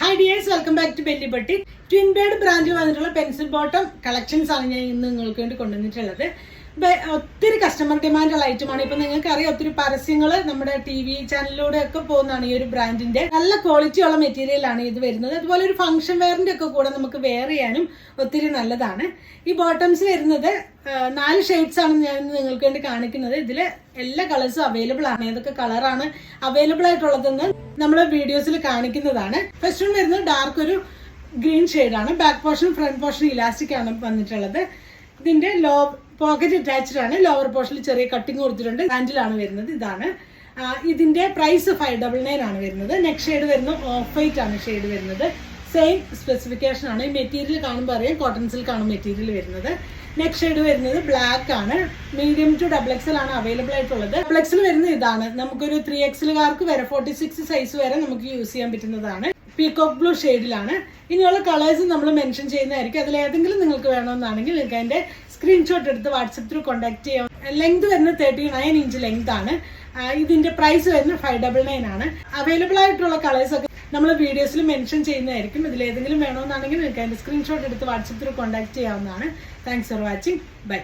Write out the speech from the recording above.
Hi dears welcome back to ബെല്ലിപ്പട്ടി twin bird ബ്രാൻഡിൽ വന്നിട്ടുള്ള pencil bottom collections ആണ് ഞാൻ ഇന്ന് നിങ്ങൾക്ക് വേണ്ടി കൊണ്ടുവന്നിട്ടുള്ളത്. ഒത്തിരി കസ്റ്റമർ ഡിമാൻഡുള്ള ഐറ്റമാണ് ഇപ്പൊ നിങ്ങൾക്ക് അറിയാം ഒത്തിരി പരസ്യങ്ങൾ നമ്മുടെ ടി വി ചാനലിലൂടെ ഒക്കെ പോകുന്നതാണ് ഈ ഒരു ബ്രാൻഡിന്റെ നല്ല ക്വാളിറ്റി ഉള്ള മെറ്റീരിയൽ ആണ് ഇത് വരുന്നത്. അതുപോലെ ഒരു ഫംഗ്ഷൻ വെയറിന്റെ ഒക്കെ കൂടെ നമുക്ക് വെയർ ചെയ്യാനും ഒത്തിരി നല്ലതാണ്. ഈ ബോട്ടംസ് വരുന്നത് നാല് ഷെയ്ഡ്സ് ആണ് ഞാൻ നിങ്ങൾക്ക് വേണ്ടി കാണിക്കുന്നത്. ഇതിൽ എല്ലാ കളേഴ്സും അവൈലബിൾ ആണ്. ഏതൊക്കെ കളറാണ് അവൈലബിൾ ആയിട്ടുള്ളതെന്ന് നമ്മൾ വീഡിയോസിൽ കാണിക്കുന്നതാണ്. ഫസ്റ്റ് വരുന്നത് ഡാർക്ക് ഒരു ഗ്രീൻ ഷെയ്ഡാണ് back portion front portion elastic ആണ് വന്നിട്ടുള്ളത്. ഇതിന്റെ ലോ പോക്കറ്റ് അറ്റാച്ച്ഡ് ആണ്. ലോവർ പോർഷനിൽ ചെറിയ കട്ടിങ് കൊടുത്തിട്ടുണ്ട്. ഹാൻഡിലാണ് വരുന്നത്. ഇതാണ്. ഇതിന്റെ പ്രൈസ് ഫൈവ് ഡബിൾ നയൻ ആണ് വരുന്നത്. നെക്സ്റ്റ് ഷെയ്ഡ് വരുന്നത് ഓഫ് വൈറ്റ് ആണ് ഷെയ്ഡ് വരുന്നത്. സെയിം സ്പെസിഫിക്കേഷൻ ആണ്. ഈ മെറ്റീരിയൽ കാണുമ്പോൾ അറിയാം. കോട്ടൺ സിൽക്ക് ആണ് മെറ്റീരിയൽ വരുന്നത്. നെക്സ്റ്റ് ഷെയ്ഡ് വരുന്നത് ബ്ലാക്ക് ആണ്. മീഡിയം ടു ഡബിൾ എക്സൽ ആണ് അവൈലബിൾ ആയിട്ടുള്ളത്. ഡബിൾ എക്സൽ വരുന്നത് ഇതാണ്. നമുക്കൊരു ത്രീ എക്സലുകാർക്ക് വരെ ഫോർട്ടി സിക്സ് സൈസ് വരെ നമുക്ക് യൂസ് ചെയ്യാൻ പറ്റുന്നതാണ്. പീകോക്ക് ബ്ലൂ ഷെയ്ഡിലാണ് ഇനിയുള്ള കളേഴ്സ് നമ്മൾ മെൻഷൻ ചെയ്യുന്നതായിരിക്കും. അതിൽ ഏതെങ്കിലും നിങ്ങൾക്ക് വേണമെന്നാണെങ്കിൽ നിങ്ങൾക്ക് അതിന്റെ സ്ക്രീൻഷോട്ട് എടുത്ത് വാട്സപ്പ് ത്രൂ കോൺടാക്ട് ചെയ്യാം. ലെങ്ത് വരുന്നത് തേർട്ടി നയൻ ഇഞ്ച് ലെങ്ത് ആണ് ഇതിന്റെ പ്രൈസ് വരുന്നത് ഫൈവ് ഡബിൾ നയൻ ആണ്. അവൈലബിൾ ആയിട്ടുള്ള കളേഴ്സ് ഒക്കെ നമ്മൾ വീഡിയോസിൽ മെൻഷൻ ചെയ്യുന്നതായിരിക്കും. ഇതിൽ ഏതെങ്കിലും വേണമെന്നാണെങ്കിൽ നിങ്ങൾക്ക് അതിന്റെ സ്ക്രീൻഷോട്ട് എടുത്ത് വാട്സപ്പ് ത്രൂ കോൺടാക്ട് ചെയ്യാവുന്നതാണ്. Thanks for watching bye